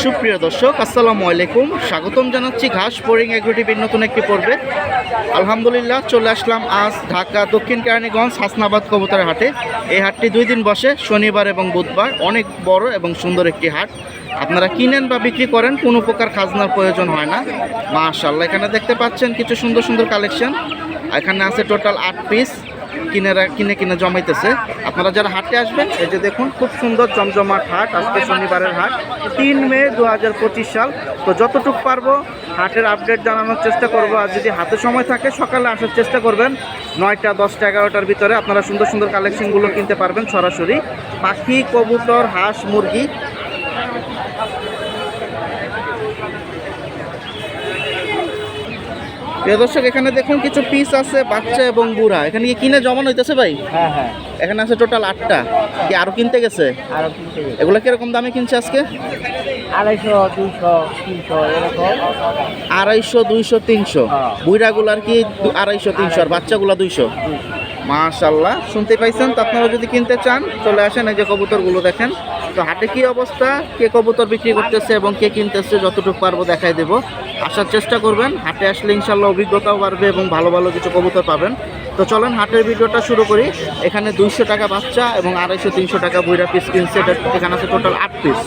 সুপ্রিয় দর্শক, আসসালামু আলাইকুম। স্বাগতম জানাচ্ছি ঘাস বোরিং এগ্রিটিভির নতুন একটি পর্বে। আলহামদুলিল্লাহ, চলে আসলাম আজ ঢাকা দক্ষিণ কেরানীগঞ্জ হাসনাবাদ কবুতরের হাটে। এই হাটটি দুই দিন বসে, শনিবার এবং বুধবার। অনেক বড় এবং সুন্দর একটি হাট। আপনারা কিনেন বা বিক্রি করেন, কোনো প্রকার খাজনার প্রয়োজন হয় না। মাশাল্লাহ এখানে দেখতে পাচ্ছেন কিছু সুন্দর সুন্দর কালেকশন। এখানে আছে টোটাল আট পিস। কিনেরা কিনে কিনে জমাইতেছে। আপনারা যারা হাটে আসবেন, এই যে দেখুন, খুব সুন্দর জমজমাট হাট, আজকে শনিবারের হাট। তিন মে দু হাজার পঁচিশ সাল। তো যতটুকু পারব, হাটের আপডেট জানানোর চেষ্টা করব। আর যদি হাতে সময় থাকে, সকালে আসার চেষ্টা করবেন। নয়টা, দশটা, এগারোটার ভিতরে আপনারা সুন্দর সুন্দর কালেকশনগুলো কিনতে পারবেন সরাসরি। পাখি, কবুতর, হাঁস, মুরগি প্রিয় দর্শক এখানে দেখুন কিছু পিস আছে বাচ্চা এবং বুড়া। এখানে কি কিনে জমানো হইতেছে ভাই? হ্যাঁ হ্যাঁ। এখানে আছে টোটাল আটটা। কি আরও কিনতে গেছে? আরও কিনতে গেছে। এগুলো কীরকম দামে কিনছে আজকে? আড়াইশো দুইশো তিনশো এরকম। আড়াইশো দুইশো তিনশো। হ্যাঁ। বুইড়াগুলার কি আড়াইশো তিনশো আর বাচ্চাগুলা দুইশো? মাশাল্লাহ। শুনতে পাইছেন? তো আপনারা যদি কিনতে চান চলে আসেন এই যে কবুতরগুলো দেখেন। তো হাটে কি অবস্থা? কে কবুতর বিক্রি করতেছে এবং কে কিনতেছে, যতটুকু পারব দেখাই দেবো। আসার চেষ্টা করবেন, হাটে আসলে ইনশাল্লাহ অভিজ্ঞতাও বাড়বে এবং ভালো ভালো কিছু কবুতর পাবেন। তো চলেন, হাটের ভিডিওটা শুরু করি। এখানে দুইশো টাকা বাচ্চা এবং আড়াইশো, তিনশো টাকা বুইরা পিস কিনছে। এখানে আছে টোটাল আট পিস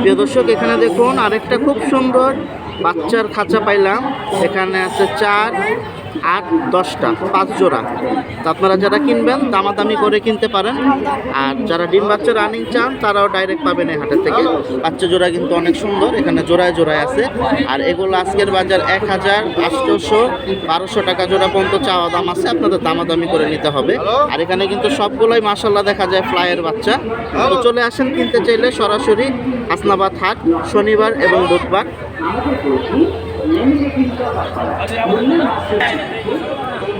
প্রিয় দর্শক, এখানে দেখুন, আরেকটা খুব সুন্দর বাচ্চার খাঁচা পাইলাম। এখানে আছে চার, আট, দশটা, পাঁচ জোড়া। তো আপনারা যারা কিনবেন, দামাদামি করে কিনতে পারেন। আর যারা ডিম বাচ্চা রানিং চান, তারাও ডাইরেক্ট পাবেন এই হাটের থেকে। বাচ্চা জোড়া কিন্তু অনেক সুন্দর, এখানে জোড়ায় জোড়ায় আছে। আর এগুলো আজকের বাজার এক হাজার আটশোশো বারোশো টাকা জোড়া পর্যন্ত চাওয়া দাম আছে, আপনাদের দামাদামি করে নিতে হবে। আর এখানে কিন্তু সবগুলোই মাসাল্লাহ দেখা যায় ফ্লাইয়ের বাচ্চা। চলে আসেন কিনতে চাইলে সরাসরি হাসনাবাদ হাট, শনিবার এবং বুধবার।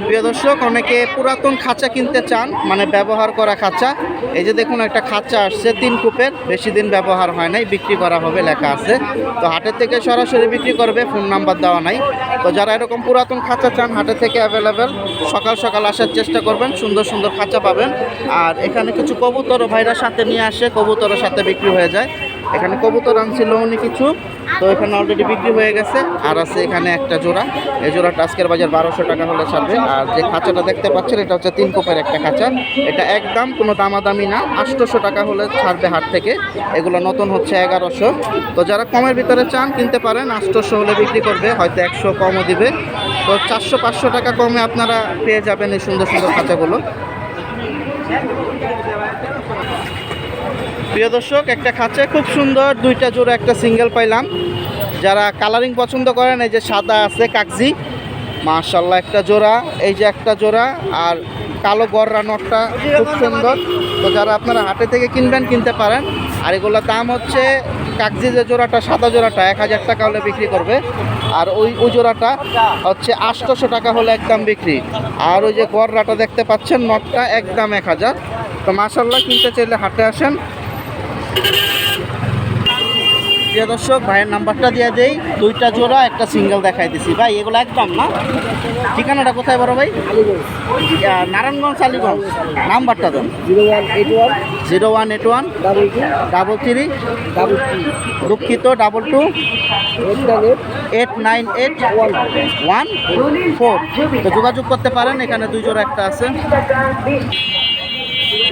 প্রিয় দর্শক, অনেকে পুরাতন খাঁচা কিনতে চান মানে ব্যবহার করা খাঁচা। এই যে দেখুন, একটা খাঁচা আসছে, তিন কূপের। বেশি দিন ব্যবহার হয় নাই, বিক্রি করা হবে, লেখা আছে। তো হাটের থেকে সরাসরি বিক্রি করবে, ফোন নাম্বার দেওয়া নাই। তো যারা এরকম পুরাতন খাঁচা চান হাটের থেকে অ্যাভেলেবেল সকাল সকাল আসার চেষ্টা করবেন, সুন্দর সুন্দর খাঁচা পাবেন। আর এখানে কিছু কবুতর ভাইরা সাথে নিয়ে আসে, কবুতরের সাথে বিক্রি হয়ে যায়। এখানে কবুতর আনছিল উনি কিছু। তো এখানে অলরেডি বিক্রি হয়ে গেছে। আর আছে এখানে একটা জোড়া। এই জোড়াটা আজকের বাজার বারোশো টাকা হলে ছাড়বে। আর যে খাঁচাটা দেখতে পাচ্ছেন, এটা হচ্ছে তিন কোপের একটা খাঁচা। এটা একদম কোনো দামাদামি না। আটশোশো টাকা হলে ছাড়বে হাট থেকে। এগুলো নতুন হচ্ছে এগারোশো। তো যারা কমের ভিতরে চান, কিনতে পারেন। আটশোশো হলে বিক্রি করবে। হয়তো একশো কমও দিবে। তো চারশো, পাঁচশো টাকা কমে আপনারা পেয়ে যাবেন এই সুন্দর সুন্দর খাঁচাগুলো। প্রিয় দর্শক, একটা খাঁচা খুব সুন্দর দুইটা জোড়া একটা সিঙ্গেল পাইলাম। যারা কালারিং পছন্দ করেন, এই যে সাদা আছে কাকজি মাশাল্লাহ একটা জোড়া, এই যে একটা জোড়া, আর কালো গররা নটটা খুব সুন্দর। তো যারা আপনারা হাটে থেকে কিনবেন, কিনতে পারেন। আর এগুলোর দাম হচ্ছে কাকজি যে জোড়াটা, সাদা জোড়াটা, এক হাজার টাকা হলে বিক্রি করবে। আর ওই ওই জোড়াটা হচ্ছে আটশোশো টাকা হলে একদম বিক্রি। আর ওই যে গররাটা দেখতে পাচ্ছেন, নটটা একদম এক হাজার। তো মাশাল্লাহ কিনতে চাইলে হাটে আসেন। প্রিয় দর্শক, ভাইয়ের নাম্বারটা দিয়ে দেই। দুইটা জোড়া, একটা সিঙ্গেল দেখাই দিছি। ভাই, এগুলো একদম না? ঠিকানাটা কোথায় বড় ভাই? নারায়ণগঞ্জ আলিগঞ্জ নাম্বারটা দেন। Zero one eight one zero one eight one double two double three double দুঃখিত, double two, eight nine eight one four. তো যোগাযোগ করতে পারেন, এখানে দুই জোড়া একটা আছে।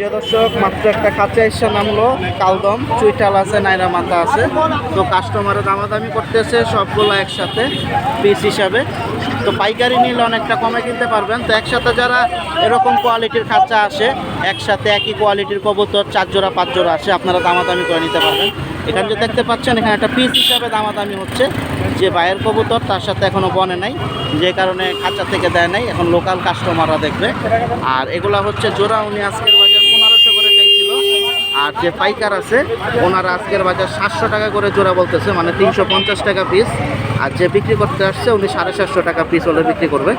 প্রিয় দর্শক, মাত্র একটা খাঁচা এসে নামলো কালদম। চুইটাল আছে, নাইরা মাথা আছে। তো কাস্টমারে দামাদামি করতেছে, সবগুলো একসাথে পিস হিসাবে। তো পাইকারি নিলে অনেকটা কমে কিনতে পারবেন। তো একসাথে যারা এরকম কোয়ালিটির খাঁচা আসে, একসাথে একই কোয়ালিটির কবুতর, চার জোড়া, পাঁচ জোড়া আসে, আপনারা দামাদামি করে নিতে পারবেন। এখানে যে দেখতে পাচ্ছেন, এখানে একটা পিস হিসাবে দামাদামি হচ্ছে। যে বাইরের কবুতর, তার সাথে এখনও বনে নাই। যে কারণে খাঁচা থেকে দেয় নাই। এখন লোকাল কাস্টমাররা দেখবে। আর এগুলা হচ্ছে জোড়া, উনি আজকের বাজার পনেরোশো করে চাইছিল আর যে পাইকার আছে, ওনারা আজকের বাজার সাতশো টাকা করে জোড়া বলতেছে মানে তিনশো পঞ্চাশ টাকা পিস আর যে বিক্রি করতে আসছে, উনি সাড়ে সাতশো টাকা পিস হলে বিক্রি করবে।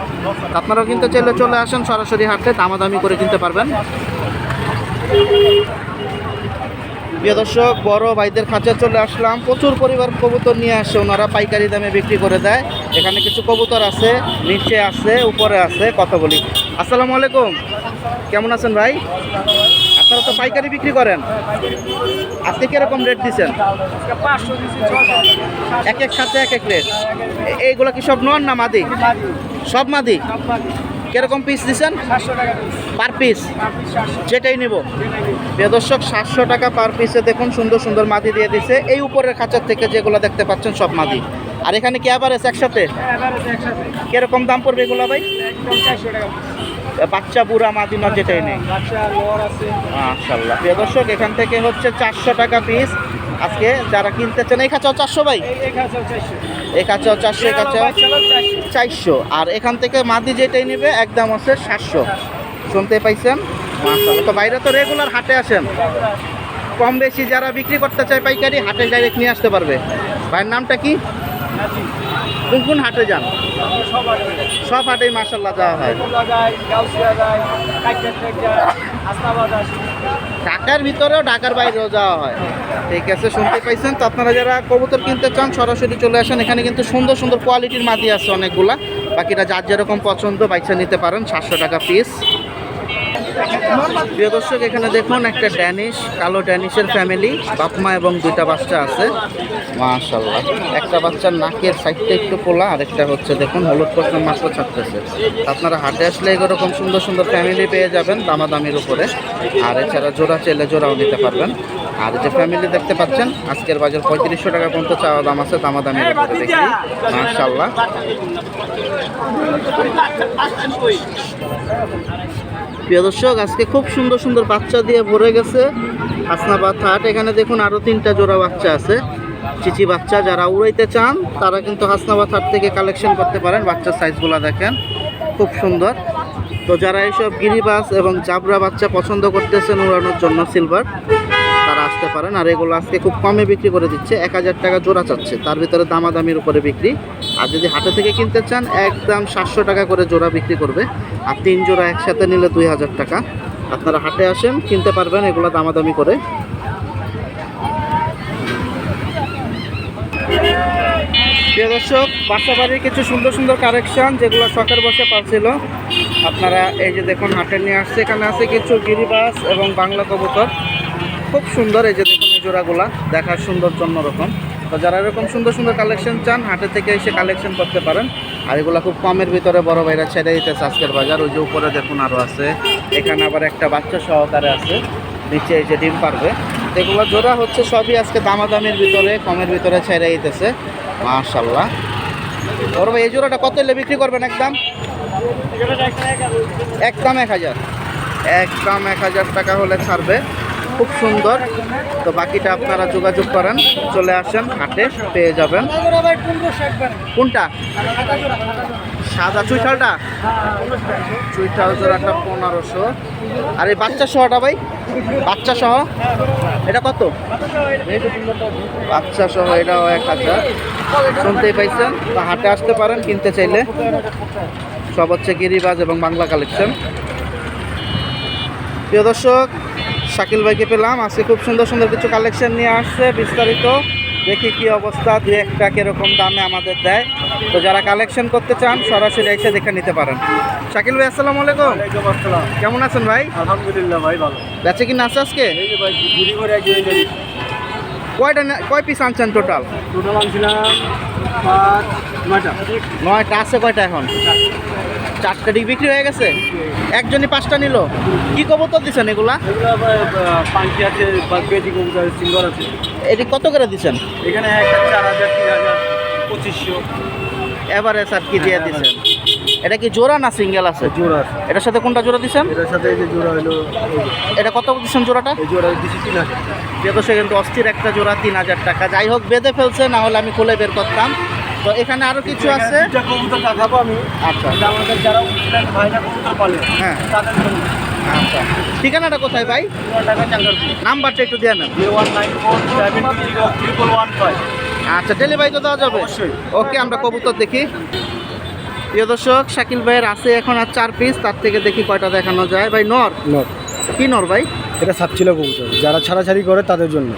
আপনারাও কিন্তু চাইলে চলে আসেন সরাসরি হাটে, দামাদামি করে কিনতে পারবেন। প্রিয় দর্শক, বড় ভাইদের খাঁচা চলে আসলাম। প্রচুর পরিবার কবুতর নিয়ে আসে, ওনারা পাইকারি দামে বিক্রি করে দেয়। এখানে কিছু কবুতর আছে, নিচে আছে, উপরে আছে, কথা বলি। আসসালামু আলাইকুম। কেমন আছেন ভাই? আপনারা তো পাইকারি বিক্রি করেন। আপনি কীরকম রেট দিচ্ছেন? এক এক খাতে এক এক রেট এইগুলো কি সব নন না মাদি? সব মাদি? কীরকম পিস দিচ্ছেন? পার পিস যেটাই নিব। প্রিয় দর্শক সাতশো টাকা পার পিসে দেখুন সুন্দর সুন্দর মাদি দিয়ে দিছে। এই উপরের খাঁচার থেকে যেগুলো দেখতে পাচ্ছেন সব মাদি। আর এখানে কি আবার আছে একসাথে। কীরকম দাম পড়বে এগুলো ভাই? চারশো টাকা বাচ্চা বুড়া মাদি না যেটাই নেই মাশাল্লাহ প্রিয় দর্শক এখান থেকে হচ্ছে চারশো টাকা পিস আজকে যারা কিনতে চান এই খাঁচাও চারশো ভাই? এই খাঁচাও চারশো। এই খাঁচাও চারশো আর এখান থেকে মাদি যেটাই নেবে একদম হচ্ছে সাতশো। শুনতে পাইছেন? তো বাইরে তো রেগুলার হাটে আসেন। কম বেশি যারা বিক্রি করতে চায় পাইকারি হাটে ডাইরেক্ট নিয়ে আসতে পারবে। ভাইয়ের নামটা কি? কোন কোন হাটে যান? সব হাটে সব হাটেই মাসাল্লাহ যাওয়া হয়। ঢাকার ভিতরেও ঢাকার বাইরেও যাওয়া হয়। ঠিক আছে, শুনতে পাইছেন তো আপনারা যারা কবুতর কিনতে চান, সরাসরি চলে আসেন। এখানে কিন্তু সুন্দর সুন্দর কোয়ালিটির মাটি আছে অনেকগুলা। বাকিটা যার যেরকম পছন্দ বাইচা নিতে পারেন, সাতশো টাকা পিস প্রিয় দর্শক এখানে দেখুন একটা ড্যানিশ কালো ড্যানিশের ফ্যামিলি বাপমা এবং দুইটা বাচ্চা আছে মাশাল্লাহ একটা বাচ্চার নাকের সাইডটা একটু পোলা আরেকটা হচ্ছে দেখুন হলুদ প্রশ্ন মাত্র ছাড়তেছে আপনারা হাটে আসলে এরকম সুন্দর সুন্দর ফ্যামিলি পেয়ে যাবেন দামাদামির উপরে আর এছাড়া জোড়া চাইলে জোড়াও নিতে পারবেন আর যে ফ্যামিলি দেখতে পাচ্ছেন আজকের বাজার পঁয়ত্রিশশো টাকা পর্যন্ত চাওয়া দাম আছে দামাদামির উপরে দেখি মাশাল্লাহ প্রিয় দর্শক, আজকে খুব সুন্দর সুন্দর বাচ্চা দিয়ে ভরে গেছে হাসনাবাদ হাট। এখানে দেখুন আরও তিনটা জোড়া বাচ্চা আছে। চিচি বাচ্চা, যারা উড়াইতে চান, তারা কিন্তু হাসনাবাদ হাট থেকে কালেকশন করতে পারেন। বাচ্চার সাইজগুলো দেখেন, খুব সুন্দর। তো যারা এইসব গিরিবাস এবং জাবরা বাচ্চা পছন্দ করতেছেন উড়ানোর জন্য সিলভার আসতে পারেন আর এগুলো আজকে খুব কমে বিক্রি করে দিচ্ছে। এক হাজার টাকা জোড়া চাচ্ছে। তার ভিতরে দামাদামির উপরে বিক্রি। আর যদি হাটে থেকে কিনতে চান, একদম সাতশো টাকা করে জোড়া বিক্রি করবে। আর তিন জোড়া একসাথে নিলে দুই হাজার টাকা। আপনারা হাটে আসেন, কিনতে পারবেন এগুলো দামাদামি করে। দর্শক কিছু সুন্দর সুন্দর কালেকশন যেগুলো শখের বসে পাচ্ছিল। আপনারা এই যে দেখুন, হাটে নিয়ে আসছে। এখানে আছে কিছু গিরিবাস এবং বাংলা কবুতর। খুব সুন্দর এই যে দেখুন এই জোড়াগুলা, দেখার সৌন্দর্য অন্যরকম তো যারা এরকম সুন্দর সুন্দর কালেকশন চান, হাটে থেকে এসে কালেকশন করতে পারেন। আর এগুলো খুব কমের ভিতরে বড় ভাইরা ছেড়ে দিতেছে আজকের বাজার। ওই যে উপরে দেখুন আরও আছে। এখানে আবার একটা বাচ্চা সহকারে আছে। নিচে এই যে ডিম পারবে। এগুলো জোড়া হচ্ছে সবই আজকে দামাদামির ভিতরে, কমের ভিতরে ছেড়ে দিতেছে। মাশাল্লাহ ওর ভাই, এই জোড়াটা কত হলে বিক্রি করবেন একদম? একদম এক হাজার। একদম এক হাজার টাকা হলে ছাড়বে। খুব সুন্দর। তো বাকিটা আপনারা যোগাযোগ করেন, চলে আসেন, হাটে পেয়ে যাবেন। কোনটা? সাদা চুইঠালটা? চুইঠাল জোড়াটা পনেরোশো। আর এই বাচ্চা সহটা ভাই? বাচ্চা সহ এটা কত? বাচ্চা সহ এটাও এক হাজার। শুনতেই পাইছেন? তো হাটে আসতে পারেন, কিনতে চাইলে। সব হচ্ছে গিরিবাজ এবং বাংলা কালেকশন প্রিয় দর্শক শাকিল ভাইকে পেলাম। আজকে খুব সুন্দর সুন্দর কিছু কালেকশন নিয়ে আসছে বিস্তারিত। দেখি কি অবস্থা দু একটা কীরকম দামে আমাদের দেয়। তো যারা কালেকশন করতে চান সরাসরি এসে দেখে নিতে পারেন। শাকিল ভাই আসসালামু আলাইকুম। কেমন আছেন ভাই? আলহামদুলিল্লাহ ভাই ভালো। বেচে কিনা আছে আজকে? কয়টা কয় পিস আনছেন টোটাল টোটাল আনছিলাম নয়টা। নয়টা আছে কয়টা এখন? চারটা ডিগ বিক্রি হয়ে গেছে? একজনই পাঁচটা নিল। কি কবুতর দিচ্ছেন এগুলা? পাঙ্কি আছে বা কবুতর সিলভার আছে। এটি কত করে দিচ্ছেন এখানে চার হাজার তিন হাজার পঁচিশশো। এবারে স্যার কি দিয়ে দিচ্ছেন এটা কি জোড়া না সিঙ্গেল আছে? জোড়া আছে। এটার সাথে কোনটা জোড়া দিচ্ছেন এটার সাথে এই যে জোড়া হলো এটা কত দিচ্ছেন জোড়াটা? এই জোড়া দিচ্ছি তিন হাজার। যেহেতু সে কিন্তু অস্থির একটা জোড়া তিন হাজার টাকা। যাই হোক বেঁধে ফেলছে না হলে আমি খুলে বের করতাম। তো এখানে আরও কিছু আছে? দুইটা কবুতর দেখাবো আমি। আচ্ছা। আমাদের যারা উঠলেন ভাইরা কবুতর পালে হ্যাঁ। তাদের জন্য। আচ্ছা। ঠিকানাটা কোথায় ভাই? নাম্বারটা একটু ফাইভ আচ্ছা ডেলিভারি তো দেওয়া যাবে? ওকে আমরা কবুতর দেখি। প্রিয় দর্শক শাকিল ভাইয়ের আছে এখন আর চার পিস তার থেকে দেখি কয়টা দেখানো যায়। ভাই নর? নর। কি নর ভাই? এটা সাতছিল কবুতর। যারা ছাড়াছাড়ি করে তাদের জন্য।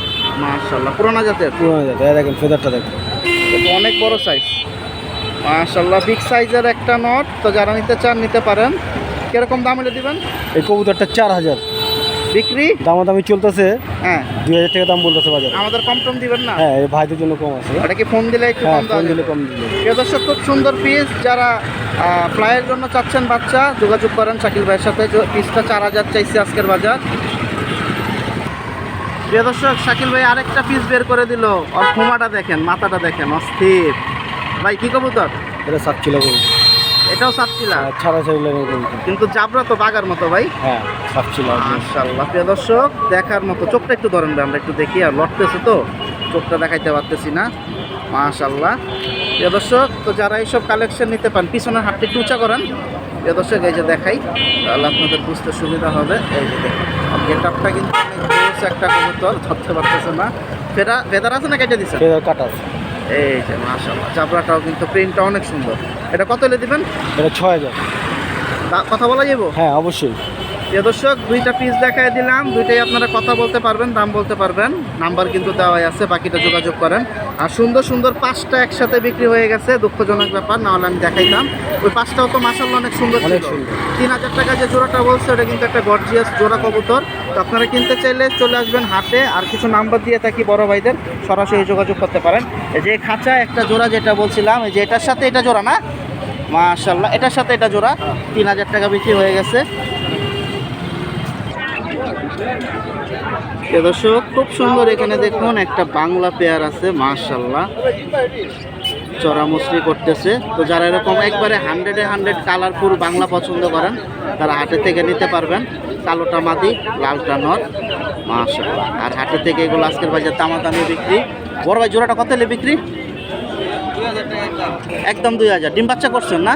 মার্শাল্লাহ পুরোনো জাতের? পুরোনো এই দেখেন ফেদারটা দেখেন। অনেক বড় সাইজ মার্শাল্লাহ বিগ সাইজের একটা নট তো যারা নিতে চান নিতে পারেন। কীরকম দাম হলে দিবেন? এই কবুতরটা চার হাজার। বিক্রি? দামাদামি চলতেছে। হ্যাঁ। দুই হাজার টাকা দাম বলতেছে বাজার। আমাদের কম টম দিবেন না? হ্যাঁ এই ভাইদের জন্য কম আছে। এটা কি ফোন দিলে একটু হ্যাঁ কম ফোন দিলে কম দিলে। প্রিয় দর্শক খুব সুন্দর পিস যারা ফ্লাইয়ের জন্য চাচ্ছেন বাচ্চা যোগাযোগ করেন শাকিল ভাইয়ের সাথে। পিসটা চার হাজার চাইছে আজকের বাজার। প্রিয় দর্শক শাকিল ভাই আরেকটা পিস বের করে দিল। আর খুমাটা দেখেন মাথাটা দেখেন অস্থির। ভাই কি কবুতর? এটা সাত কিলো করে এটাও সাতছিলা ছাড়া ছাড়লে কিন্তু। জাবরা তো বাগার মতো ভাই। হ্যাঁ সাত কিলো মাশাআল্লাহ প্রিয় দর্শক দেখার মতো চোখটা একটু ধরেন আমরা একটু দেখি আর লড়তেছে তো চোখটা দেখাইতে পারতেছি না। মাশাআল্লাহ প্রিয় দর্শক তো যারা এইসব কালেকশন নিতে পান পিছনের হাতটা একটু উঁচা করেন। প্রিয় দর্শক এই যে দেখাই তাহলে আপনাদের বুঝতে সুবিধা হবে। এই যে দেখুন গেট আপটা কিন্তু একটা কবুতর ধরতে পারতেছে না। ফেরা ফেদার আছে না কেটে দিচ্ছে কাটা আছে। এই যে মাসাল্লাহ চাপড়াটাও কিন্তু প্রিন্টটা অনেক সুন্দর। এটা কত এলে দিবেন? এটা ছয় হাজার। তা- কথা বলা যাব হ্যাঁ অবশ্যই। দর্শক দুইটা পিস দেখাই দিলাম। দুইটাই আপনারা কথা বলতে পারবেন দাম বলতে পারবেন। নাম্বার কিন্তু দেওয়াই আছে বাকিটা যোগাযোগ করেন। আর সুন্দর সুন্দর পাঁচটা একসাথে বিক্রি হয়ে গেছে দুঃখজনক ব্যাপার না হলে আমি দেখাইতাম। ওই পাঁচটাও তো মাসাল্লাহ অনেক সুন্দর ছিল। তিন হাজার টাকা যে জোড়াটা বলছে ওটা কিন্তু একটা গর্জিয়াস জোড়া কবুতর। তো আপনারা কিনতে চাইলে চলে আসবেন হাটে আর কিছু নাম্বার দিয়ে থাকি বড় ভাইদের সরাসরি যোগাযোগ করতে পারেন। এই যে খাঁচা একটা জোড়া যেটা বলছিলাম এই যে এটার সাথে এটা জোড়া না? মাশাল্লাহ এটার সাথে এটা জোড়া। তিন হাজার টাকা বিক্রি হয়ে গেছে। দর্শক, খুব সুন্দর এখানে দেখুন একটা বাংলা পেয়ার আছে মাশাল্লাহ চড়া মুসরি করতেছে। তো যারা এরকম একবারে হান্ড্রেডে হান্ড্রেড কালারফুল বাংলা পছন্দ করেন, তারা হাটে থেকে নিতে পারবেন। কালোটা মাদি, লালটা নর মাশাল্লাহ আর হাটে থেকে এগুলো আজকের বাজার দামাদামি বিক্রি। বড় ভাই, জোড়াটা কত বিক্রি? একদম দুই হাজার। ডিম বাচ্চা করছেন না?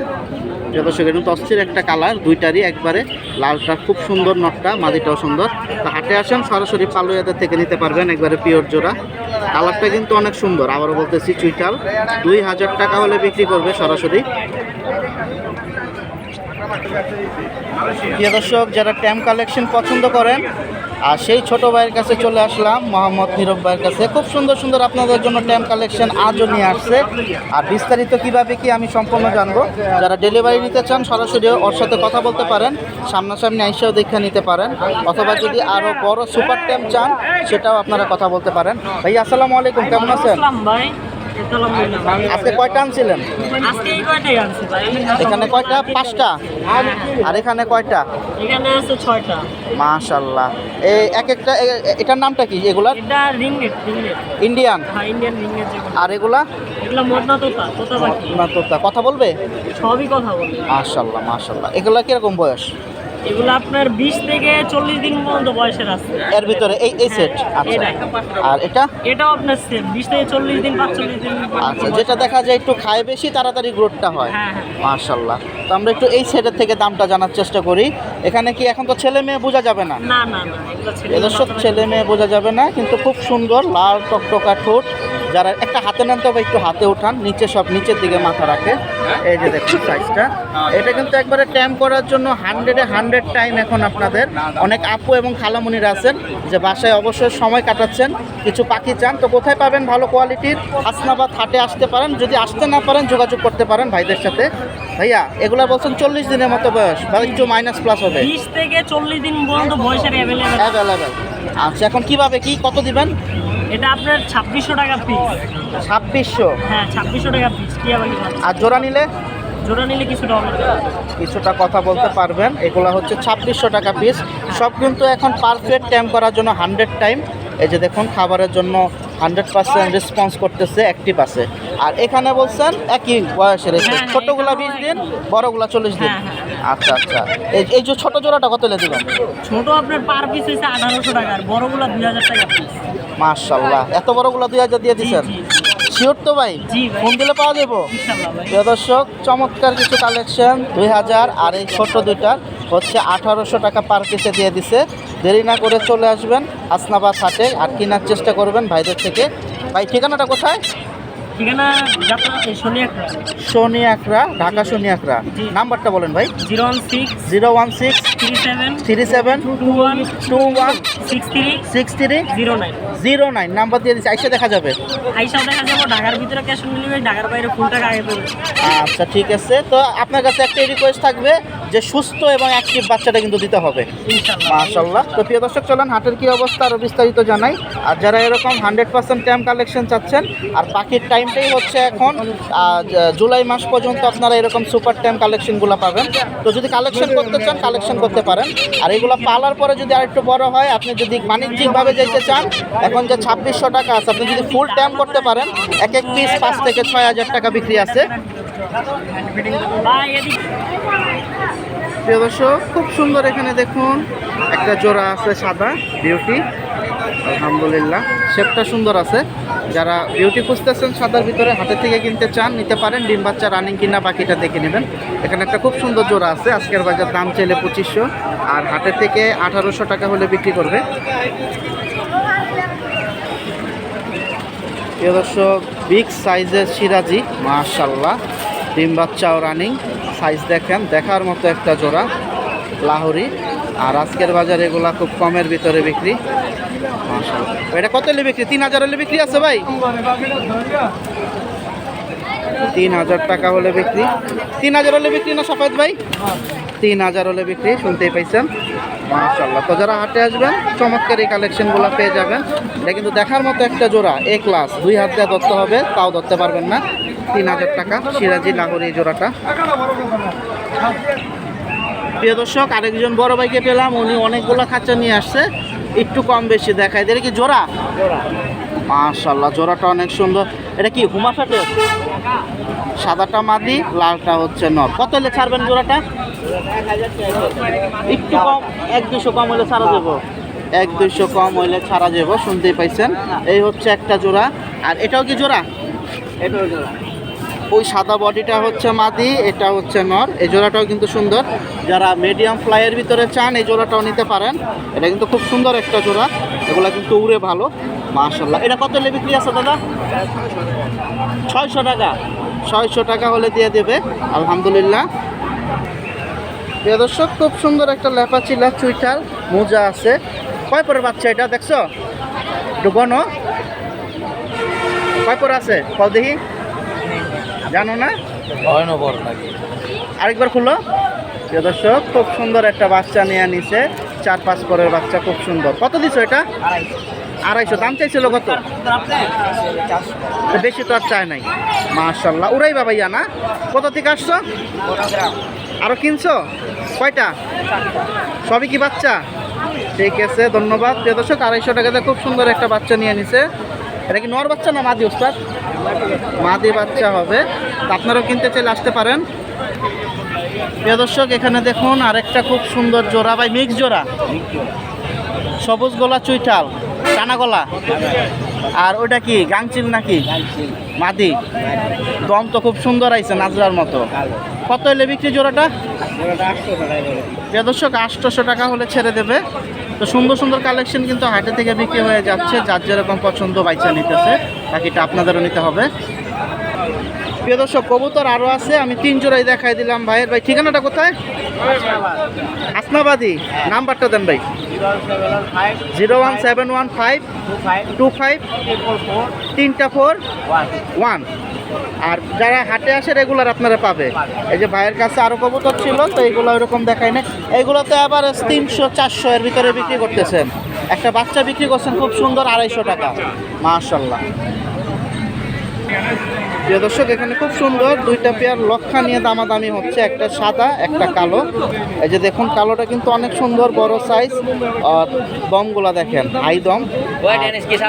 প্রিয় দর্শক একটা কালার, দুইটারই একবারে লালটা খুব সুন্দর নটটা মাদিটাও সুন্দর। তো হাটে আসেন, সরাসরি পালুয়াদের থেকে নিতে পারবেন একবারে পিওর জোড়া। কালারটা কিন্তু অনেক সুন্দর, আবারও বলতেছি চুইটাল। দুই হাজার টাকা হলে বিক্রি করবে সরাসরি। প্রিয় দর্শক, যারা ট্যাম কালেকশন পছন্দ করেন আর সেই ছোট ভাইয়ের কাছে চলে আসলাম, মোহাম্মদ নীরব ভাইয়ের কাছে। খুব সুন্দর সুন্দর আপনাদের জন্য ট্যাম কালেকশন আজও নিয়ে আসছে। আর বিস্তারিত কীভাবে কি আমি সম্পূর্ণ জানব, যারা ডেলিভারি নিতে চান সরাসরি ওর সাথে কথা বলতে পারেন, সামনাসামনি আইসাও দেখে নিতে পারেন, অথবা যদি আরও বড় সুপার ট্যাম চান, সেটাও আপনারা কথা বলতে পারেন। ভাই, আসসালামু আলাইকুম, কেমন আছেন? ভাই। আজকে কয়টা আনছিলেন? আজকে এই কয়টাই আনছি ভাই। এখানে কয়টা? পাঁচটা? আর এখানে কয়টা? এখানে আছে ছয়টা। মাশাল্লাহ এই এক একটা এটার নামটা কি? এগুলার? এটা রিংনেট রিংনেট। ইন্ডিয়ান? হ্যাঁ ইন্ডিয়ান রিংনেট আর এগুলা? এগুলো মদনা তোতা তোতা পাখি তোতা কথা বলবে? সবই কথা বলে। মাশাল্লাহ মাশাল্লাহ এগুলা কীরকম বয়স? এগুলো আপনার বিশ থেকে চল্লিশ দিন পর্যন্ত বয়সের আছে। এর ভিতরে এই এই সেট আচ্ছা। আর এটা? এটাও আপনার সেম বিশ থেকে চল্লিশ দিন পাঁচচল্লিশ দিন আচ্ছা যেটা দেখা যায় একটু খায় বেশি তাড়াতাড়ি গ্রোথটা হয়। হ্যাঁ হ্যাঁ। মাশাল্লাহ তো আমরা একটু এই সেটের থেকে দামটা জানার চেষ্টা করি। এখানে কি এখন তো ছেলে মেয়ে বোঝা যাবে না? না না না এগুলো ছেলে মেয়ে বোঝা যাবে না কিন্তু খুব সুন্দর লাল টকটকা ঠোঁট। যারা একটা হাতে নেন তবে একটু হাতে উঠান নিচে সব নিচের দিকে মাথা রাখে। এই যে দেখুন সাইজটা এটা কিন্তু একবারে ট্যাম করার জন্য হান্ড্রেডে হান্ড্রেড টাইম এখন আপনাদের অনেক আপু এবং খালামুনিরা আছেন যে বাসায় অবশ্যই সময় কাটাচ্ছেন কিছু পাখি চান। তো কোথায় পাবেন ভালো কোয়ালিটির হাসনাবাদ হাটে আসতে পারেন যদি আসতে না পারেন যোগাযোগ করতে পারেন ভাইদের সাথে। ভাইয়া এগুলা বলছেন চল্লিশ দিনের মতো বয়স বা একটু মাইনাস প্লাস হবে। বিশ থেকে চল্লিশ দিন পর্যন্ত বয়সের অ্যাভেলেবেল আচ্ছা এখন কীভাবে কি কত দিবেন? এটা আপনার ছাব্বিশশো টাকা পিস ছাব্বিশশো? হ্যাঁ ছাব্বিশশো টাকা পিস টিয়া বাকি আর জোড়া নিলে? জোড়া নিলে কিছুটা হবে কিছুটা কথা বলতে পারবেন এগুলো হচ্ছে ছাব্বিশশো টাকা পিস সব কিন্তু এখন পারফেক্ট টাইম করার জন্য হান্ড্রেড টাইম এই যে দেখুন খাবারের জন্য হান্ড্রেড পার্সেন্ট রেসপন্স করতেছে অ্যাক্টিভ আছে। আর এখানে বলছেন একই বয়সের হ্যাঁ, হ্যাঁ, ছোটোগুলা বিশ দিন বড়গুলা চল্লিশ দিন। হ্যাঁ, আচ্ছা আচ্ছা। এই এই যে ছোটো জোড়াটা কত লে দিবেন? ছোট আপনার পার পিস হয়েছে আঠারোশো টাকা আর বড়গুলো দুই হাজার টাকা পিস মার্শাল্লাহ এত বড়গুলা দুই হাজার দিয়ে দিচ্ছেন শিওর তো ভাই? ফোন দিলে পাওয়া যাব প্রিয় দর্শক চমৎকার কিছু কালেকশন। দুই হাজার আর এই ছোট দুইটার হচ্ছে আঠারোশো টাকা পার পিসে দিয়ে দিছে। দেরি না করে চলে আসবেন আসনাবাদ হাটে আর কেনার চেষ্টা করবেন ভাইদের থেকে। ভাই ঠিকানাটা কোথায়? ঠিকানা শনি একটা শনি আকরা ঢাকা শনি আকরা। নাম্বারটা বলেন ভাই। Zero one six zero one six three seven three seven two one two one six three six three zero nine. Zero nine. Number দিয়ে দিচ্ছি। আইসে দেখা যাবে। আইসাও দেখা যাব। ঢাকার ভিতরে ক্যাশ অন ডেলিভারি ঢাকার বাইরে ফুল টাকা আগে আচ্ছা ঠিক আছে। তো আপনার কাছে একটা রিকোয়েস্ট থাকবে। যে সুস্থ এবং অ্যাক্টিভ বাচ্চাটা কিন্তু দিতে হবে। মাশাল্লাহ তো প্রিয় দর্শক চলেন হাটের কি অবস্থা আরও বিস্তারিত জানাই। আর যারা এরকম হান্ড্রেড পার্সেন্ট ট্যাম কালেকশন চাচ্ছেন আর পাখির টাইমটাই হচ্ছে এখন জুলাই মাস পর্যন্ত আপনারা এরকম সুপার ট্যাম কালেকশনগুলো পাবেন। তো যদি কালেকশন করতে চান কালেকশন করতে পারেন। আর এগুলো পালার পরে যদি আরেকটু বড় হয় আপনি যদি বাণিজ্যিকভাবে যেতে চান এখন যে ছাব্বিশশো টাকা আছে আপনি যদি ফুল ট্যাম করতে পারেন এক এক পিস পাঁচ থেকে ছয় হাজার টাকা বিক্রি আছে। প্রিয় দর্শক, খুব সুন্দর এখানে দেখুন, একটা জোড়া আছে সাদা বিউটি আলহামদুলিল্লাহ শেপটা সুন্দর আছে। যারা বিউটি খুঁজতেছেন সাদার ভিতরে, হাতে থেকে কিনতে চান, নিতে পারেন। ডিম বাচ্চা রানিং কিনা বাকিটা দেখে নেবেন। এখানে একটা খুব সুন্দর জোড়া আছে, আজকের বাজার দাম চাইলে পঁচিশশো। আর হাটের থেকে আঠারোশো টাকা হলে বিক্রি করবে। প্রিয় দর্শক বিগ সাইজের সিরাজি মাশাল্লাহ ডিম বাচ্চা ও রানিং সাইজ দেখেন, দেখার মতো একটা জোড়া, লাহরি। আর আজকের বাজারে এগুলা খুব কমের ভিতরে বিক্রি। এটা কত হলে বিক্রি? তিন হাজার হলে বিক্রি আছে ভাই? তিন হাজার টাকা হলে বিক্রি। তিন হাজার হলে বিক্রি না সফেদ ভাই? তিন হাজার হলে বিক্রি শুনতেই পাইছেন? মাশাল্লাহ তো যারা হাটে আসবেন চমৎকার এই কালেকশনগুলো পেয়ে যাবেন। এটা কিন্তু দেখার মতো একটা জোড়া এ ক্লাস দুই হাত দিয়ে ধরতে হবে তাও ধরতে পারবেন না। তিন হাজার টাকা সিরাজি লাহোর এই জোড়াটা। প্রিয় দর্শক আরেকজন বড় ভাইকে পেলাম উনি অনেকগুলো খাঁচা নিয়ে আসছে। একটু কম বেশি দেখায়। এটা কি জোড়া? মাশাল্লাহ জোড়াটা অনেক সুন্দর। এটা কি হুমা ফাটে সাদাটা মাদি, লালটা হচ্ছে নর। কত হলে ছাড়বেন জোড়াটা? একটু কম, এক দুশো কম হলে ছাড়া দেবো। এক দুইশো কম হইলে ছাড়া যাব শুনতেই পাইছেন? এই হচ্ছে একটা জোড়া। আর এটাও কি জোড়া? এটাও জোড়া। ওই সাদা বডিটা হচ্ছে মাদি, এটা হচ্ছে নর। এই জোড়াটাও কিন্তু সুন্দর। যারা মিডিয়াম ফ্লাইয়ের ভিতরে চান, এই জোড়াটাও নিতে পারেন। এটা কিন্তু খুব সুন্দর একটা জোড়া। এগুলা কিন্তু উড়ে ভালো। মাশাল্লাহ এটা কত হলে বিক্রি আছে দাদা? ছয়শো টাকা। ছয়শো টাকা হলে দিয়ে দেবে। আলহামদুলিল্লাহ। দর্শক, খুব সুন্দর একটা লেপা চিলা চুইটাল মোজা আছে। কয় পরে বাচ্চা এটা, দেখছ? একটু কয় পরে আছে? কল দেখি। জানো না? আরেকবার খুলো। প্রিয় দর্শক খুব সুন্দর একটা বাচ্চা নিয়ে নিছে। চার পাঁচ পরের বাচ্চা খুব সুন্দর। কত দিছো এটা? আড়াইশো। দাম চাইছিল কত? বেশি তো আর চায় নাই। মাশাল্লাহ। উড়াই বাবা ইয়া না? কোথা থেকে আসছো? আরও কিনছো? কয়টা? সবই কি বাচ্চা? ঠিক আছে ধন্যবাদ। প্রিয় দর্শক আড়াইশো টাকাতে খুব সুন্দর একটা বাচ্চা নিয়ে নিছে। এটা কি নর বাচ্চা না মাদি ওস্তাদ মাদি বাচ্চা হবে। আপনারাও কিনতে চাইলে আসতে পারেন। প্রিয় দর্শক, এখানে দেখুন আরেকটা খুব সুন্দর জোড়া। ভাই মিক্স জোড়া। সবুজ গলা চুইটাল টানা গলা। আর ওটা কি, গাংচিল নাকি? মাদি। দম তো খুব সুন্দর আইছে নাজরার মতো। কত হলে বিক্রি জোড়াটা? প্রিয় দর্শক, আটশোশো টাকা হলে ছেড়ে দেবে। তো সুন্দর সুন্দর কালেকশন কিন্তু হাটে থেকে বিক্রি হয়ে যাচ্ছে। যার যেরকম পছন্দ বাইচা নিতেছে, বাকিটা আপনাদেরও নিতে হবে। প্রিয় দর্শক, কবুতর আরও আছে, আমি তিন জোড়াই দেখাই দিলাম। ভাইয়ের ভাই, ঠিকানাটা কোথায়? আসনাবাদী। নাম্বারটা দেন ভাই। Zero one seven one five two five তিনটা ফোর ওয়ান। আর যারা হাটে আসে, রেগুলার আপনারা পাবে। এই যে ভাইয়ের কাছে আরও কবুতর ছিল, তো এইগুলো ওইরকম দেখায় না এইগুলোতে আবার তিনশো, চারশো এর ভিতরে বিক্রি করতেছেন। একটা বাচ্চা বিক্রি করছেন খুব সুন্দর, আড়াইশো টাকা। মাশাল্লাহ প্রিয় দর্শক এখানে খুব সুন্দর দুইটা পেয়ার লক্ষা নিয়ে দামাদামি হচ্ছে। একটা সাদা একটা কালো। এই যে দেখুন কালোটা কিন্তু অনেক সুন্দর বড় সাইজ আর দমগুলা দেখেন হাই দম।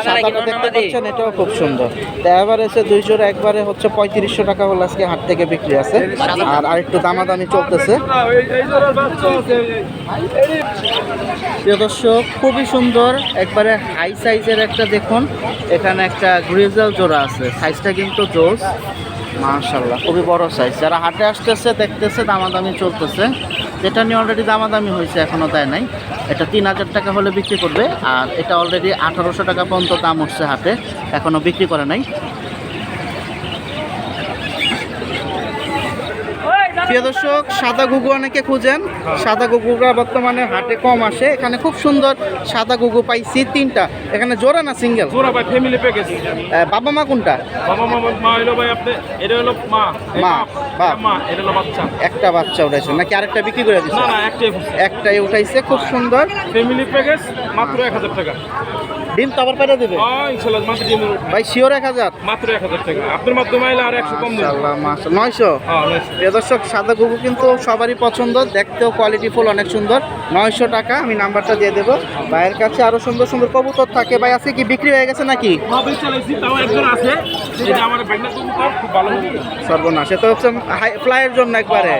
সাদাটা দেখতে পাচ্ছেন এটাও খুব সুন্দর। তো এভারেজে দুই জোড়া একবারে হচ্ছে পঁয়ত্রিশশো টাকা হলে আজকে হাট থেকে বিক্রি আছে। আর আরেকটু দামাদামি চলতেছে। প্রিয় দর্শক খুবই সুন্দর একবারে হাই সাইজের একটা দেখুন। এখানে একটা গ্রিজাল জোড়া আছে। সাইজটা কিন্তু জোস। মাশাল্লাহ খুবই বড় সাইজ যারা হাটে আসতেছে, দেখতেছে, দামাদামি চলতেছে। যেটা নিয়ে অলরেডি দামাদামি হয়েছে এখনও দেয় নাই। এটা তিন হাজার টাকা হলে বিক্রি করবে, আর এটা অলরেডি আঠারোশো টাকা পর্যন্ত দাম উঠছে হাটে এখনও বিক্রি করে নাই ওই দাঁড়া প্রিয় দর্শক সাদা ঘুঘু অনেকে খুঁজেন। সাদা ঘুঘুরা বর্তমানে হাটে কম আসে। এখানে খুব সুন্দর সাদা ঘুঘু পাইছি তিনটা। এখানে জোড়া না সিঙ্গেল? জোড়া ভাই ফ্যামিলি প্যাকেজ বাবা মা কোনটা? বাবা মা মা হলো ভাই আপনি এটা হলো মা। মা। মা এটা হলো বাচ্চা। একটা বাচ্চা উঠাইছে। নাকি আরেকটা বিক্রি করে দিচ্ছে না না একটাই একটাই উঠাইছে খুব সুন্দর। ফ্যামিলি প্যাকেজ মাত্র এক হাজার টাকা। ডিম তো আবার পেরে দেবে। মাত্র ডিম ভাই শিওর এক হাজার? মাত্র এক হাজার টাকা। আপনার মাধ্যমে আইলে আর একশো কম দেবো। মাশাআল্লাহ। হ্যাঁ দর্শক সাদা ঘুঘু কিন্তু সবারই পছন্দ। দেখতেও কোয়ালিটি ফুল অনেক সুন্দর। নয়শো টাকা আমি নাম্বারটা দিয়ে দেবো। ভাইয়ের কাছে আরও সুন্দর সুন্দর কবুতর থাকে। ভাই আছে কি বিক্রি হয়ে গেছে নাকি? তাও একজন আছে। এটা আমার ব্যাগনা কবুতর খুব ভালো সর্বনাশ। এটা হচ্ছে হাই ফ্লাইয়ের জন্য একবারে।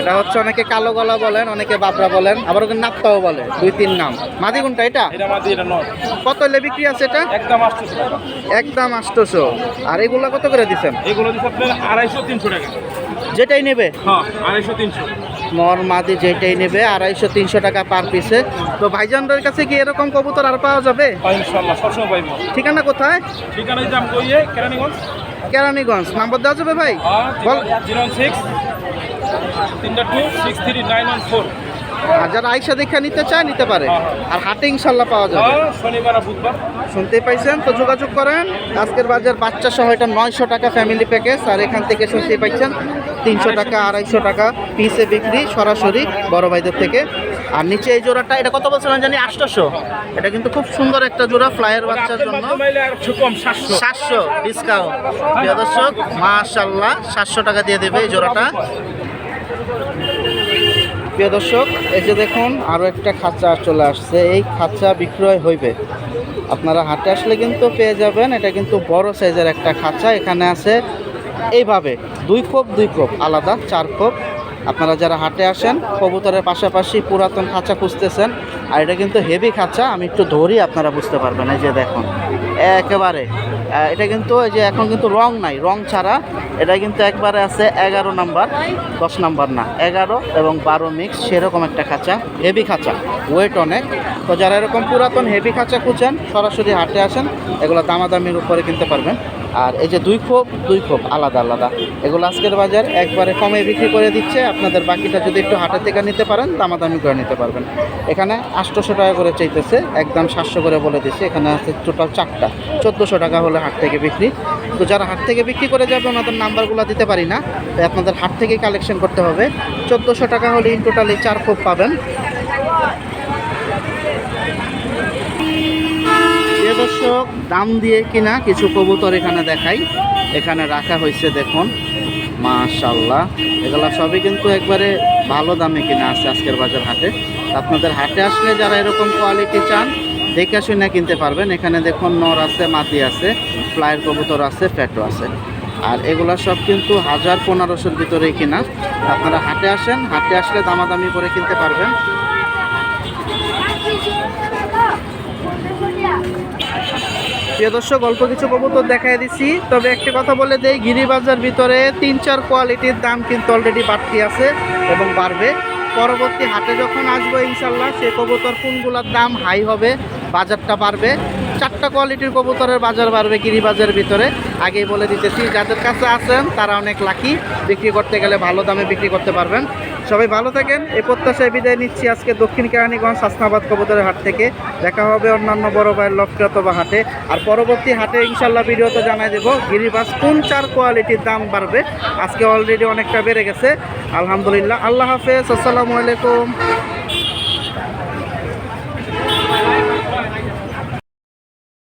এটা হচ্ছে অনেকে কালো গলা বলেন অনেকে বাবরা বলেন আবার ওকে নাপ্তাও বলে। দুই তিন নাম। মাদি কোনটা এটা? এটা মাঝে এটা নয় কত হলে বিক্রি আছে এটা? একদম আটশোশো টাকা। একদম আটশোশো। আর এগুলা কত করে দিচ্ছেন এগুলো দিচ্ছে আপনার আড়াইশো তিনশো টাকা। যেটাই নেবে? হ্যাঁ আড়াইশো তিনশো। নর মাদি যেটাই নেবে আড়াইশো তিনশো টাকা পার পিসে। তো ভাইজানদের কাছে কি এরকম কবুতর আর পাওয়া যাবে? হ্যাঁ ইনশাল্লাহ সবসময় পাইব ঠিকানা কোথায়? ঠিকানা দিতে আমি কইয়ে কেরানীগঞ্জ। কেরানীগঞ্জ। নাম্বার দেওয়া যাবে ভাই? বল। জিরো সিক্স তিনটা two six three nine one four. আর যারা আইসা দেখা নিতে চায় নিতে পারে। হ্যাঁ, আর হাটে ইনশাল্লাহ পাওয়া যাবে। হ্যাঁ শনিবার বুধবার। শুনতেই পাইছেন? তো যোগাযোগ করেন। আজকের বাজার বাচ্চা সহ এটা নয়শো টাকা ফ্যামিলি প্যাকেজ আর এখান থেকে শুনতে পাইছেন তিনশো টাকা আড়াইশো টাকা পিসে বিক্রি সরাসরি বড় ভাইদের থেকে। আর নিচে এই জোড়াটা এটা কত বলছিলাম জানি? আটশোশো। এটা কিন্তু খুব সুন্দর একটা জোড়া ফ্লাইয়ের বাচ্চার জন্য। সাতশো। ডিসকাউন্ট দর্শক মাশাল্লাহ সাতশো টাকা দিয়ে দেবে এই জোড়াটা। প্রিয় দর্শক, এই যে দেখুন আরও একটা খাঁচা চলে আসছে। এই খাঁচা বিক্রয় হইবে। আপনারা হাটে আসলে কিন্তু পেয়ে যাবেন, এটা কিন্তু বড় সাইজের একটা খাঁচা, এখানে আছে এইভাবে, দুই খোপ দুই খোপ, আলাদা, চার খোপ। আপনারা যারা হাটে আসেন, কবুতরের পাশাপাশি পুরাতন খাঁচা খুঁজতেছেন, আর এটা কিন্তু হেভি খাঁচা, আমি একটু ধরি, আপনারা বুঝতে পারবেন, এই যে দেখুন। একেবারে এটা কিন্তু এই যে এখন কিন্তু রং নাই, রং ছাড়া। এটা কিন্তু একবারে আছে এগারো নাম্বার, দশ নাম্বার না, এগারো এবং বারো মিক্স সেরকম একটা খাঁচা হেভি খাঁচা ওয়েট অনেক। তো যারা এরকম পুরাতন হেভি খাঁচা খুঁজেন, সরাসরি হাটে আসেন, এগুলো দামাদামির উপরে কিনতে পারবেন। আর এই যে দুই খোপ দুই খোপ আলাদা আলাদা। এগুলো আজকের বাজার, একবারে কমে বিক্রি করে দিচ্ছে। আপনাদের বাকিটা যদি একটু হাটে থেকে নিতে পারেন, দামাদামি করে নিতে পারবেন। এখানে আটশোশো টাকা করে চাইতেছে, একদম সাতশো করে বলে দিচ্ছে। এখানে আছে টোটাল চারটা। চোদ্দোশো টাকা হলে হাট থেকে বিক্রি। তো যারা হাট থেকে বিক্রি করে যাবে, ওনাদের নাম্বারগুলো দিতে পারি না। তাই আপনাদের হাট থেকেই কালেকশন করতে হবে। চোদ্দোশো টাকা হলে ইন টোটালি চার খোপ পাবেন। প্রিয় দর্শক, দাম দিয়ে কিনা কিছু কবুতর এখানে দেখাই। এখানে রাখা হয়েছে দেখুন। মাশাল্লাহ এগুলো সবই কিন্তু একবারে ভালো দামে কিনা আছে আজকের বাজার হাটে। আপনাদের হাটে আসলে যারা এরকম কোয়ালিটি চান, দেখে শুনে কিনতে পারবেন। এখানে দেখুন নর আছে মাটি আছে, ফ্লাইয়ের কবুতর আছে ফ্যাটো আছে। আর এগুলো সব কিন্তু হাজার পনেরোশোর ভিতরেই কিনা। আপনারা হাটে আসেন, হাটে আসলে দামাদামি করে কিনতে পারবেন। প্রিয় দর্শক, অল্প কিছু কবুতর দেখাই দিছি তবে একটি কথা বলে দেই, গিরিবাজার ভিতরে তিন চার কোয়ালিটির দাম কিন্তু অলরেডি বাড়তি আছে এবং বাড়বে। পরবর্তী হাটে যখন আসব ইনশাল্লাহ সে কবুতর কোনগুলোর দাম হাই হবে, বাজারটা বাড়বে। চারটা কোয়ালিটির কবুতরের বাজার বাড়বে গিরিবাজারের ভিতরে। আগেই বলে দিতেছি, যাদের কাছে আছেন, তারা অনেক লাকি বিক্রি করতে গেলে ভালো দামে বিক্রি করতে পারবেন। সবাই ভালো থাকেন। এ প্রত্যাশায় বিদায় নিচ্ছি আজকে দক্ষিণ কেরানীগঞ্জ হাসনাবাদ কবুতরের হাট থেকে। দেখা হবে অন্যান্য বড় ভাইয়ের লক্ষ্য বা হাটে। আর পরবর্তী হাটে ইনশাল্লাহ ভিডিও তো জানাই দেবো, গিরিবাস কোন চার কোয়ালিটির দাম বাড়বে? আজকে অলরেডি অনেকটা বেড়ে গেছে। আলহামদুলিল্লাহ। আল্লাহ হাফেজ। আসসালামু আলাইকুম।